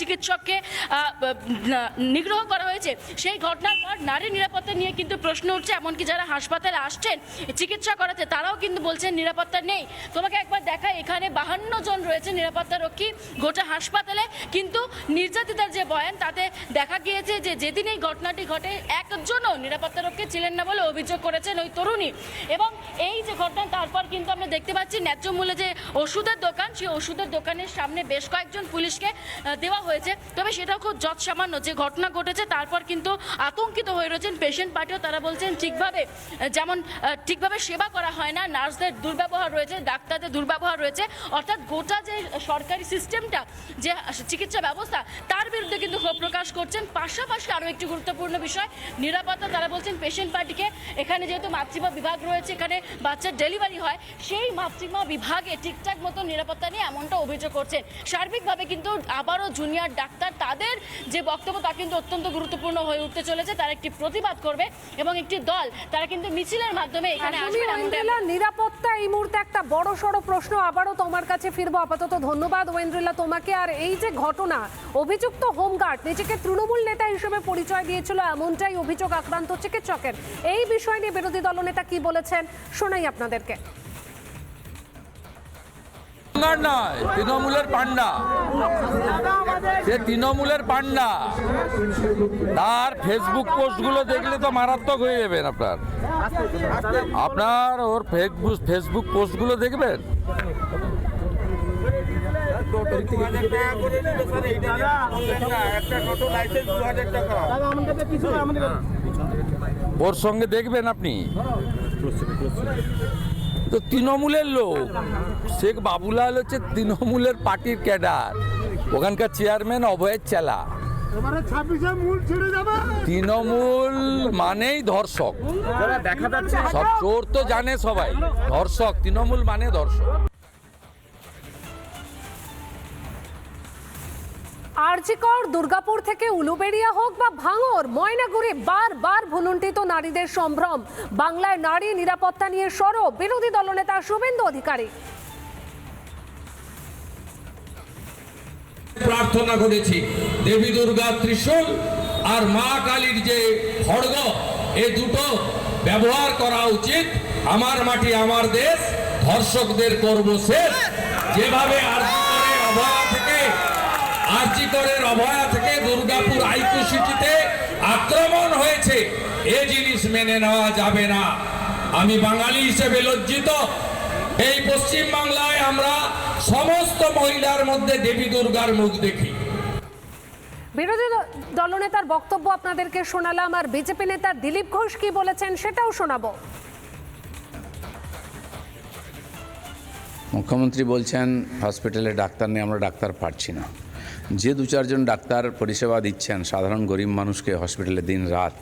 চিকিৎসককে নিগ্রহ করা হয়েছে। সেই ঘটনার পর নারী নিরাপত্তা নিয়ে কিন্তু প্রশ্ন উঠছে, এমনকি যারা হাসপাতালে আসছেন, চিকিৎসা করাতে, তারাও কিন্তু বলছেন নিরাপত্তা নেই। তোমাকে একবার দেখায় এখানে বাহান্ন জন রয়েছে নিরাপত্তা রক্ষী গোটা হাসপাতালে, কিন্তু নির্যাতিতার যে বয়ান, তাতে দেখা গিয়েছে যে যেদিন এই ঘটনাটি ঘটে, একজনও নিরাপত্তা রক্ষী ছিলেন না বলে অভিযোগ করেছেন ওই তরুণী। এবং এই যে ঘটনা, তারপর কিন্তু আমরা দেখতে পাচ্ছি, ন্যায্য মূল্যে যে ওষুধের দোকান, সেই ওষুধের দোকানের সামনে বেশ কয়েকজন পুলিশকে দেওয়া হয়েছে। তবে সেটাও খুব যৎ সামান্য যে ঘটনা ঘটেছে, তারপর কিন্তু আতঙ্কিত হয়ে রয়েছেন পেশেন্ট পার্টিও। তারা বলছেন, ঠিকভাবে, যেমন ঠিকভাবে সেবা করা হয় না, নার্সদের দুর্ব্যবহার রয়েছে, ডাক্তারদের দুর্ব্যবহার রয়েছে। অর্থাৎ গোটা যে সরকারি সিস্টেমটা যে চিকিৎসা ব্যবস্থা, তার বিরুদ্ধে কিন্তু ক্ষোভ প্রকাশ করছেন। পাশাপাশি আরও একটি গুরুত্বপূর্ণ বিষয়, নিরাপত্তা, তারা বলছেন পেশেন্ট পার্টিকে এখানে যেহেতু মাতৃমা বিভাগ রয়েছে, এখানে বাচ্চার ডেলিভারি হয়, সেই মাতৃমা বিভাগে ঠিকঠাক মতো নিরাপত্তা নিয়ে এমনটা অভিযোগ করছেন। সার্বিকভাবে কিন্তু আবারও জুনিয়র ডাক্তার তাদের যে বক্তব্য তা কিন্তু অত্যন্ত গুরুত্বপূর্ণ হয়ে উঠতে চলেছে। তারা একটি প্রতিবাদ করবে এবং একটি দল তারা কিন্তু মিছিলের মাধ্যমে এখানে আসবে নিরাপত্তা এই মুহূর্তে একটা বড় সড়ো প্রশ্ন। আবারও তোমার কাছে ফিরবো। আপাতত ধন্যবাদ ওয়েন্দ্রিলা তোমাকে। আর এই যে ঘটনা অভিযুক্ত হোমগার্ড নিজেকে তৃণমূল নেতা হিসেবে পরিচয় দিয়েছিল এমনটাই অভিযোগ আক্রান্ত চিকিৎসকের। এই বিষয় নিয়ে বিরোধী দলনেতা কি বলেছেন শোনাই আপনাদেরকে। বাংলার নয়, তৃণমূলের পান্ডা। সে তৃণমূলের পান্ডা। তার ফেসবুক পোস্টগুলো দেখলে তো মারাত্মক হয়ে যাবেন আপনার। আপনার ওর ফেসবুক ফেসবুক পোস্টগুলো দেখবেন? ওর সঙ্গে দেখবেন আপনি? তো তৃণমূলের লোক। শেখ বাবুলাল হচ্ছে তৃণমূলের পার্টির ক্যাডার। ওখানকার চেয়ারম্যান অভয়ের চেলা। এবারে ছাব্বিশে মূল ছেড়ে যাবে। তৃণমূল মানেই ধর্ষক। দেখা সব চোর তো জানে সবাই। ধর্ষক তৃণমূল মানে ধর্ষক। আরজিকর, দুর্গাপুর থেকে উলুবেড়িয়া হোক বা ভাঙর, ময়নাগুড়ি বারবার ভুলুণ্ঠিত নারীদের সম্ভ্রম। বাংলায় নারী নিরাপত্তা নিয়ে সরব বিরোধী দলনেতা শুভেন্দু অধিকারী। প্রার্থনা করেছি, দেবী দুর্গা ত্রিশূল আর মা কালীর যে খড়গ, এ দুটো ব্যবহার করা উচিত। আমার মাটি, আমার দেশ, ধর্ষকদের করব শেষ। যেভাবে থেকে আরজিকরের অভয়া থেকে দুর্গাপুর আইকু সিটিতে আক্রমণ হয়েছে। এ জিনিস মেনে নেওয়া যাবে না। আমি বাঙালি হিসেবে লজ্জিত। এই পশ্চিম বাংলায় আমরা সমস্ত মহিলার মধ্যে দেবী দুর্গার মুখ দেখি। বিরোধী দলনেতার বক্তব্য আপনাদেরকে শোনালাম আর বিজেপি নেতা দিলীপ ঘোষ কি বলেছেন সেটাও শোনাবো। মুখ্যমন্ত্রী বলছেন হসপিটালে ডাক্তার নেই আমরা ডাক্তার পাচ্ছি না। যে দু চারজন ডাক্তার পরিষেবা দিচ্ছেন সাধারণ গরিব মানুষকে হসপিটালে দিন রাত,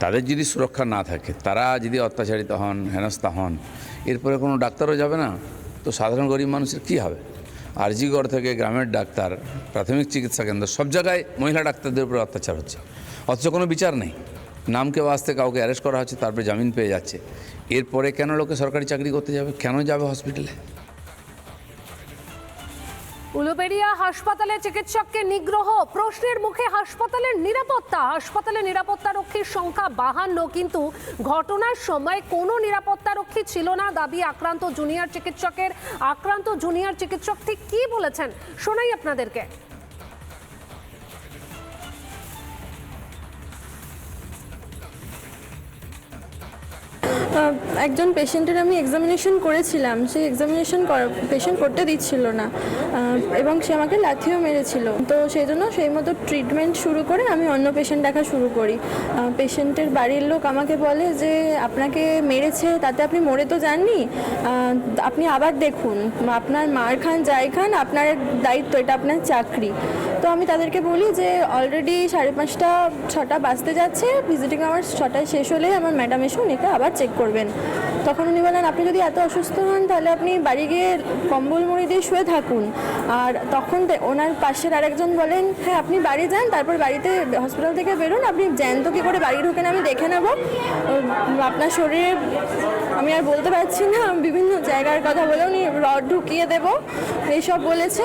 তাদের যদি সুরক্ষা না থাকে, তারা যদি অত্যাচারিত হন, হেনস্থা হন, এরপরে কোনো ডাক্তারও যাবে না? তো সাধারণ গরিব মানুষের কী হবে? আরজিগড় থেকে গ্রামের ডাক্তার, প্রাথমিক চিকিৎসা কেন্দ্র, সব জায়গায় মহিলা ডাক্তারদের উপরে অত্যাচার হচ্ছে। অথচ কোনো বিচার নেই। নামকে বাঁচতে কাউকে অ্যারেস্ট করা হচ্ছে, তারপরে জামিন পেয়ে যাচ্ছে। এরপরে কেন লোকে সরকারি চাকরি করতে যাবে? কেন যাবে হসপিটালে উলুবেড়িয়া হাসপাতালে চিকিৎসককে নিগ্রহ। প্রশ্নের মুখে হাসপাতালের নিরাপত্তা। হাসপাতালে নিরাপত্তা রক্ষীর সংখ্যা বাহান্ন, কিন্তু ঘটনার সময় কোনো নিরাপত্তা রক্ষী ছিল না। দাবি আক্রান্ত জুনিয়র চিকিৎসকের। আক্রান্ত জুনিয়র চিকিৎসক ঠিক কি বলেছেন? শোনাই আপনাদেরকে। একজন পেশেন্টের আমি এক্সামিনেশন করেছিলাম। সেই এক্সামিনেশন পেশেন্ট করতে দিচ্ছিল না। এবং সে আমাকে লাথিও মেরেছিল। তো সেই জন্য সেই মতো ট্রিটমেন্ট শুরু করে আমি অন্য পেশেন্ট দেখা শুরু করি। পেশেন্টের বাড়ির লোক আমাকে বলে যে, আপনাকে মেরেছে, তাতে আপনি মরে তো যাননি। আপনি আবার দেখুন। আপনার মার খান যাই খান, আপনার দায়িত্ব, এটা আপনার চাকরি। তো আমি তাদেরকে বলি যে অলরেডি সাড়ে পাঁচটা, ছটা বাজতে যাচ্ছে ভিজিটিং আওয়ার্স ছটায় শেষ হলে আমার ম্যাডাম এসে উনিকে আবার চেক করবেন। তখন উনি বলেন, আপনি যদি এত অসুস্থ হন, তাহলে আপনি বাড়ি গিয়ে কম্বল মুড়ি দিয়ে শুয়ে থাকুন। আর তখন ওনার পাশের আরেকজন বলেন হ্যাঁ আপনি বাড়ি যান, তারপর বাড়িতে হসপিটাল থেকে বেরোন। আপনি জ্যান্ত কী করে বাড়ি ঢোকেন আমি দেখে নেব। আপনার শরীরে আমি আর বলতে পারছি না, বিভিন্ন জায়গার কথা বলে উনি রড ঢুকিয়ে দেবো, এইসব বলেছে।